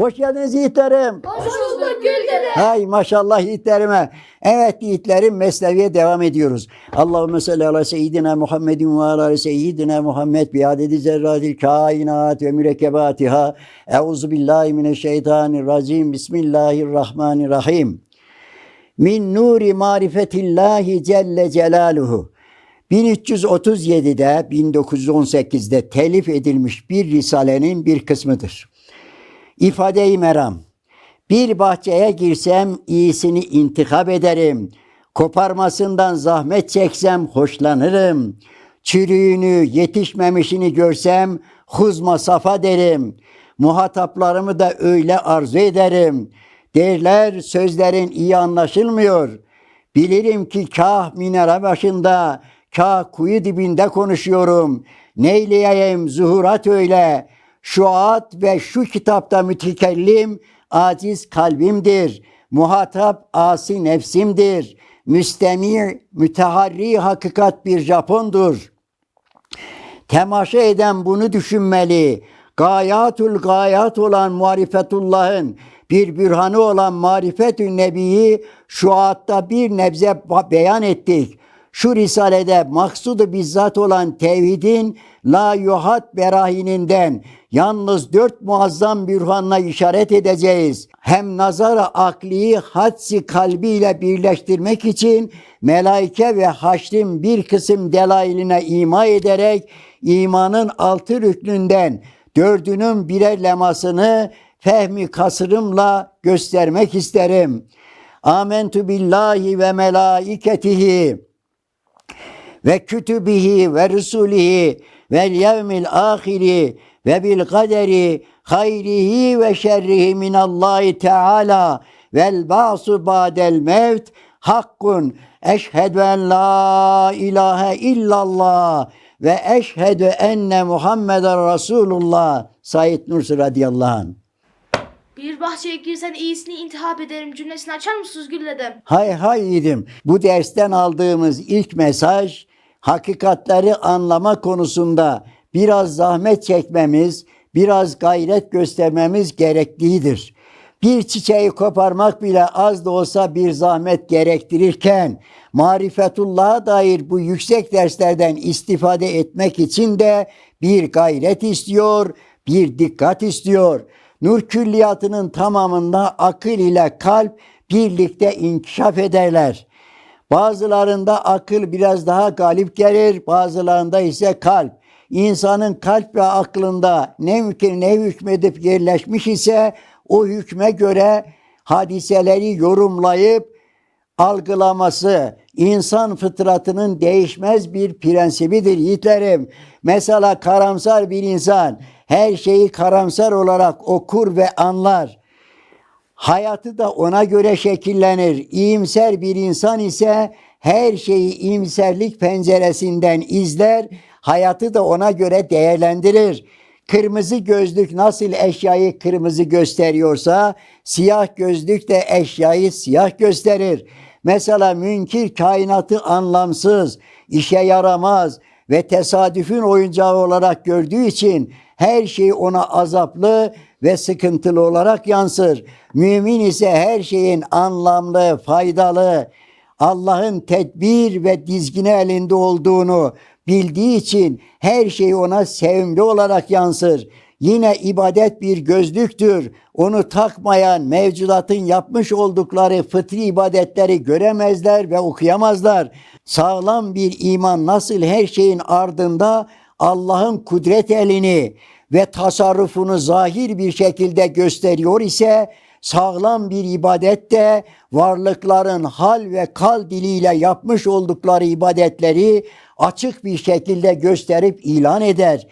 Hoş geldiniz yiğitlerim. Hoş bulduk Gül dede. Hay maşallah yiğitlerime. Evet yiğitlerim mesneviye devam ediyoruz. Allahümme salli ala seyyidina Muhammedin ve ala seyyidina Muhammed bi adedi zerratil kainat ve mürekkebatiha. Euzu billahi mineşşeytanirracim. Bismillahirrahmanirrahim. Min nuri marifetillahi celle celaluhu. 1337'de 1918'de telif edilmiş bir risalenin bir kısmıdır. İfade-i meram. Bir bahçeye girsem iyisini intikap ederim. Koparmasından zahmet çeksem hoşlanırım. Çürüğünü, yetişmemişini görsem huzma safa derim. Muhataplarımı da öyle arzu ederim. Derler sözlerin iyi anlaşılmıyor. Bilirim ki kah minare başında, kah kuyu dibinde konuşuyorum. Neyleyeyim zuhurat öyle. Şu at ve şu kitapta mütekellim aciz kalbimdir. Muhatap asi nefsimdir. Müstemi, müteharri hakikat bir Japondur. Temaşa eden bunu düşünmeli. Gayatul gayat olan marifetullah'ın bir bürhanı olan marifetü nebiyi şu atta bir nebze beyan ettik. Şu risalede maksudu bizzat olan tevhidin la yuhat berahininden yalnız dört muazzam bürhanla işaret edeceğiz. Hem nazara akliyi hadsi kalbiyle birleştirmek için melaike ve haşrin bir kısım delailine ima ederek imanın altı rüknünden dördünün birer lemasını fehmi kasırımla göstermek isterim. Amentu billahi ve melaiketihi ve kütübihi ve rusulihi ve yevmil ahiri ve bil kaderi hayrihi ve şerrihi minallahi teala vel ba'su ba'del mevt hakkun eşhedü en la ilahe illallah ve eşhedü enne Muhammeden Resulullah Said Nursi radıyallahu anh. Bir bahçeye girsen iyisini intihap ederim cümlesini açar mısınız Gül dedem? Hay hay yiğidim. Bu dersten aldığımız ilk mesaj hakikatleri anlama konusunda biraz zahmet çekmemiz, biraz gayret göstermemiz gereklidir. Bir çiçeği koparmak bile az da olsa bir zahmet gerektirirken marifetullah'a dair bu yüksek derslerden istifade etmek için de bir gayret istiyor, bir dikkat istiyor. Nur külliyatının tamamında akıl ile kalp birlikte inkişaf ederler. Bazılarında akıl biraz daha galip gelir, bazılarında ise kalp. İnsanın kalp ve aklında ne mümkün ne hükmedip yerleşmiş ise o hükme göre hadiseleri yorumlayıp algılaması insan fıtratının değişmez bir prensibidir yiğitlerim. Mesela karamsar bir insan her şeyi karamsar olarak okur ve anlar. Hayatı da ona göre şekillenir. İyimser bir insan ise her şeyi iyimserlik penceresinden izler, hayatı da ona göre değerlendirir. Kırmızı gözlük nasıl eşyayı kırmızı gösteriyorsa, siyah gözlük de eşyayı siyah gösterir. Mesela münkir kainatı anlamsız, işe yaramaz ve tesadüfün oyuncağı olarak gördüğü için her şey ona azaplı ve sıkıntılı olarak yansır. Mümin ise her şeyin anlamlı, faydalı, Allah'ın tedbir ve dizgini elinde olduğunu bildiği için her şey ona sevimli olarak yansır. Yine ibadet bir gözlüktür. Onu takmayan mevcudatın yapmış oldukları fıtri ibadetleri göremezler ve okuyamazlar. Sağlam bir iman nasıl her şeyin ardında Allah'ın kudret elini ve tasarrufunu zahir bir şekilde gösteriyor ise sağlam bir ibadet de varlıkların hal ve kal diliyle yapmış oldukları ibadetleri açık bir şekilde gösterip ilan eder.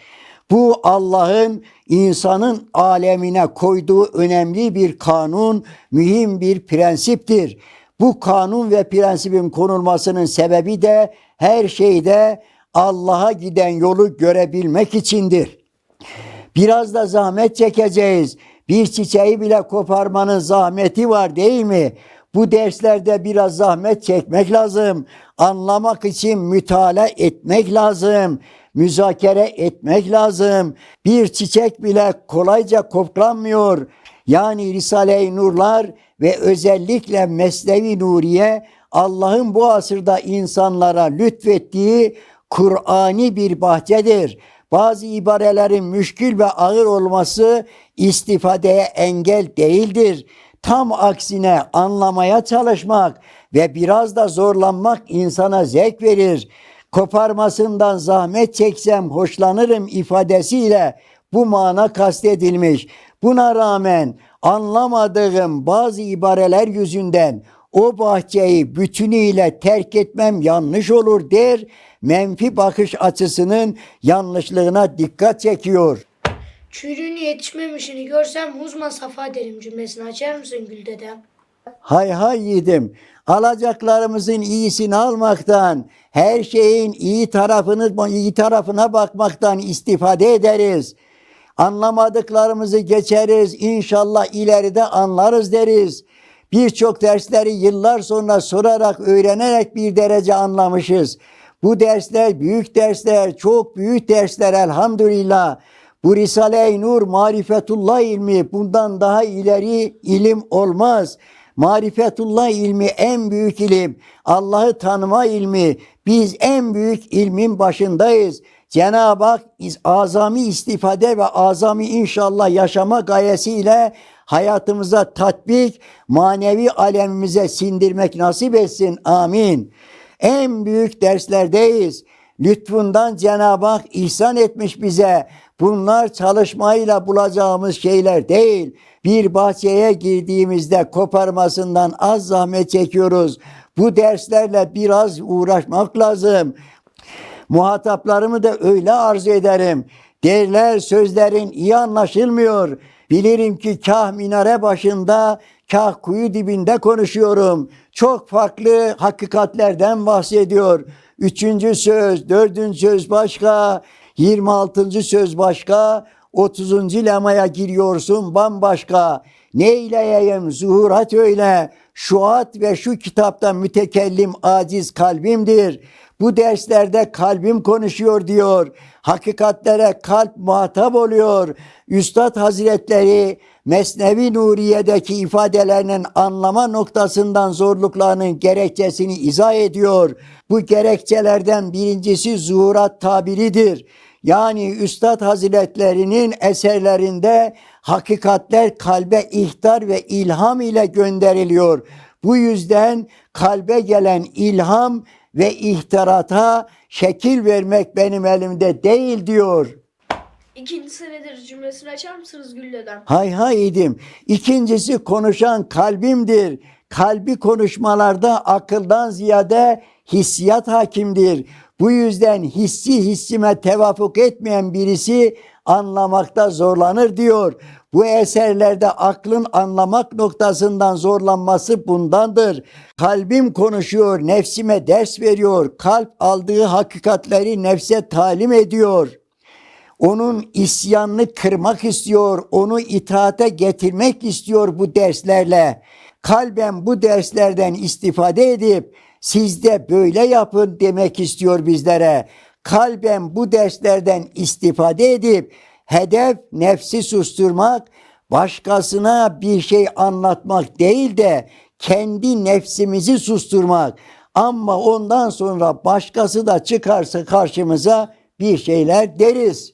Bu Allah'ın insanın alemine koyduğu önemli bir kanun, mühim bir prensiptir. Bu kanun ve prensibin konulmasının sebebi de her şeyde Allah'a giden yolu görebilmek içindir. Biraz da zahmet çekeceğiz. Bir çiçeği bile koparmanın zahmeti var değil mi? Bu derslerde biraz zahmet çekmek lazım. Anlamak için mütala etmek lazım. Müzakere etmek lazım. Bir çiçek bile kolayca koklanmıyor. yani Risale-i Nurlar ve özellikle Mesnevi Nuriye Allah'ın bu asırda insanlara lütfettiği Kur'ani bir bahçedir. Bazı ibarelerin müşkül ve ağır olması istifadeye engel değildir. Tam aksine anlamaya çalışmak ve biraz da zorlanmak insana zevk verir. Koparmasından zahmet çeksem hoşlanırım ifadesiyle bu mana kastedilmiş. Buna rağmen anlamadığım bazı ibareler yüzünden o bahçeyi bütünüyle terk etmem yanlış olur der, menfi bakış açısının yanlışlığına dikkat çekiyor. Çürüğünü yetişmemişini görsem huzma safa derim cümlesini açar mısın Gül dedem? Hay hay yiğidim. Alacaklarımızın iyisini almaktan, her şeyin iyi tarafını iyi tarafına bakmaktan istifade ederiz. Anlamadıklarımızı geçeriz. İnşallah ileride anlarız deriz. Birçok dersleri yıllar sonra sorarak, öğrenerek bir derece anlamışız. Bu dersler büyük dersler, çok büyük dersler elhamdülillah. Bu Risale-i Nur marifetullah ilmi bundan daha ileri ilim olmaz. Marifetullah ilmi en büyük ilim. Allah'ı tanıma ilmi. Biz en büyük ilmin başındayız. Cenab-ı Hak azami istifade ve azami inşallah yaşama gayesiyle hayatımıza tatbik, manevi alemimize sindirmek nasip etsin. Amin. En büyük derslerdeyiz. Lütfundan Cenab-ı Hak ihsan etmiş bize. Bunlar çalışmayla bulacağımız şeyler değil. Bir bahçeye girdiğimizde koparmasından az zahmet çekiyoruz. Bu derslerle biraz uğraşmak lazım. Muhataplarımı da öyle arzu ederim. Derler sözlerin iyi anlaşılmıyor. Bilirim ki kah minare başında, kah kuyu dibinde konuşuyorum. Çok farklı hakikatlerden bahsediyor. Üçüncü söz, dördüncü söz başka, 26. söz başka, 30. lemaya giriyorsun bambaşka. Ne eyleyeyim zuhurat öyle, şuat ve şu kitapta mütekellim aciz kalbimdir. Bu derslerde kalbim konuşuyor diyor. Hakikatlere kalp muhatap oluyor. Üstad Hazretleri Mesnevi Nuriye'deki ifadelerinin anlama noktasından zorluklarının gerekçesini izah ediyor. Bu gerekçelerden birincisi zuhurat tabiridir. Yani Üstad Hazretlerinin eserlerinde hakikatler kalbe ihtar ve ilham ile gönderiliyor. Bu yüzden kalbe gelen ilham ve ihtirata şekil vermek benim elimde değil diyor. İkincisi nedir cümlesini açar mısınız Gül dedem? Hay hay idim. İkincisi konuşan kalbimdir. Kalbi konuşmalarda akıldan ziyade hissiyat hakimdir. Bu yüzden hissi hissime tevafuk etmeyen birisi anlamakta zorlanır diyor. Bu eserlerde aklın anlamak noktasından zorlanması bundandır. Kalbim konuşuyor, nefsime ders veriyor. Kalp aldığı hakikatleri nefse talim ediyor. Onun isyanını kırmak istiyor, onu itaate getirmek istiyor bu derslerle. Kalben bu derslerden istifade edip siz de böyle yapın demek istiyor bizlere. Kalben bu derslerden istifade edip hedef nefsi susturmak, başkasına bir şey anlatmak değil de kendi nefsimizi susturmak. Ama ondan sonra başkası da çıkarsa karşımıza bir şeyler deriz.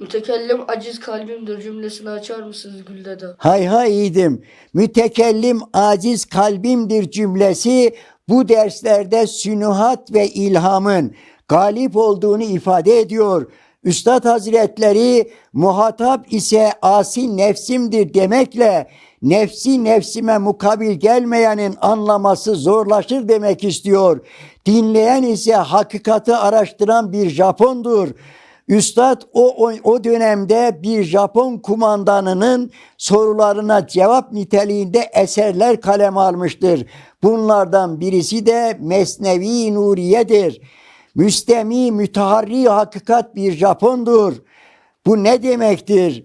Mütekellim aciz kalbimdir cümlesini açar mısınız Gül dedem? Hay hay yiğidim. Mütekellim aciz kalbimdir cümlesi bu derslerde sünuhat ve ilhamın galip olduğunu ifade ediyor. Üstad Hazretleri muhatap ise asi nefsimdir demekle nefsi nefsime mukabil gelmeyenin anlaması zorlaşır demek istiyor. Dinleyen ise hakikati araştıran bir Japondur. Üstad o, o, dönemde bir Japon kumandanının sorularına cevap niteliğinde eserler kaleme almıştır. Bunlardan birisi de Mesnevi Nuriye'dir. Müstemi, müteharri hakikat bir Japondur. Bu ne demektir?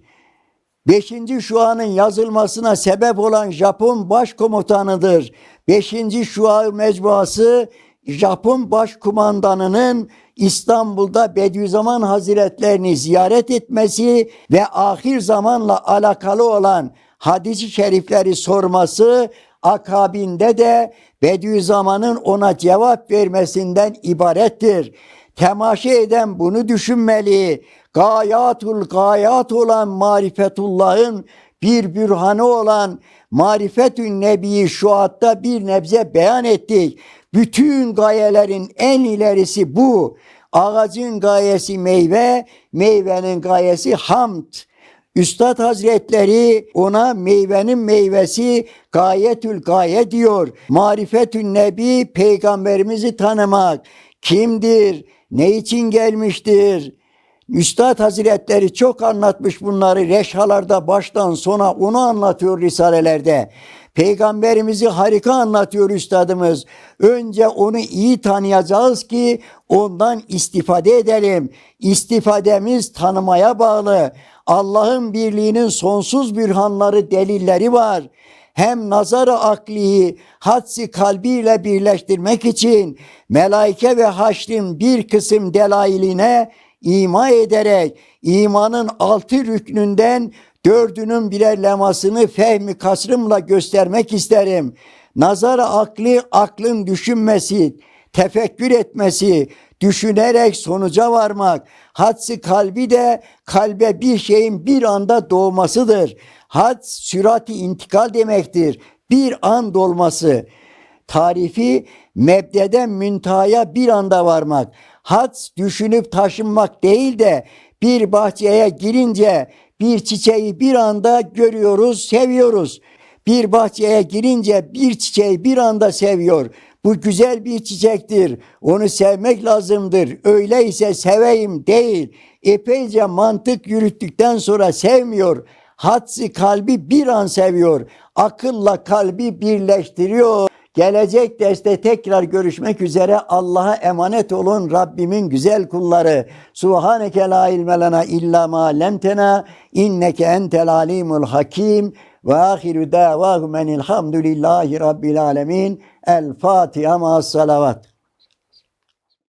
Beşinci şuanın yazılmasına sebep olan Japon başkomutanıdır. Beşinci şua mecmuası Japon başkumandanının İstanbul'da Bediüzzaman Hazretlerini ziyaret etmesi ve ahir zamanla alakalı olan hadisi şerifleri sorması akabinde de Bediüzzaman'ın ona cevap vermesinden ibarettir. Temaşa eden bunu düşünmeli. Gayatul gayat olan marifetullah'ın bir bürhanı olan marifetün nebiyi şu hatta bir nebze beyan ettik. Bütün gayelerin en ilerisi bu. Ağacın gayesi meyve, meyvenin gayesi hamd. Üstad Hazretleri ona meyvenin meyvesi gayetül gaye diyor. Marifetün Nebi peygamberimizi tanımak. Kimdir? Ne için gelmiştir? Üstad Hazretleri çok anlatmış bunları reşhalarda baştan sona onu anlatıyor risalelerde. Peygamberimizi harika anlatıyor üstadımız. Önce onu iyi tanıyacağız ki ondan istifade edelim. İstifademiz tanımaya bağlı. Allah'ın birliğinin sonsuz bürhanları, delilleri var hem nazarı akliyi hadsi kalbiyle birleştirmek için melaike ve haşrin bir kısım delailine ima ederek imanın altı rüknünden dördünün birer lemasını fehmi kasrımla göstermek isterim. Nazar akli aklın düşünmesi, tefekkür etmesi, düşünerek sonuca varmak. Hadsi kalbi de kalbe bir şeyin bir anda doğmasıdır. Had sürati intikal demektir. Bir an dolması. Tarifi mebdeden müntahaya bir anda varmak. Had düşünüp taşınmak değil de bir bahçeye girince bir çiçeği bir anda görüyoruz, seviyoruz. Bir bahçeye girince bir çiçeği bir anda seviyor. Bu güzel bir çiçektir. Onu sevmek lazımdır. Öyleyse seveyim değil. Epeyce mantık yürüttükten sonra sevmiyor. Hadsi kalbi bir an seviyor. Akılla kalbi birleştiriyor. Gelecek derste tekrar görüşmek üzere Allah'a emanet olun Rabbimin güzel kulları. Subhaneke la ilme lena illa ma lemtena inneke entel alimul hakim ve ahiru davahum enilhamdülillahi rabbil alemin. El Fatiha ma salavat.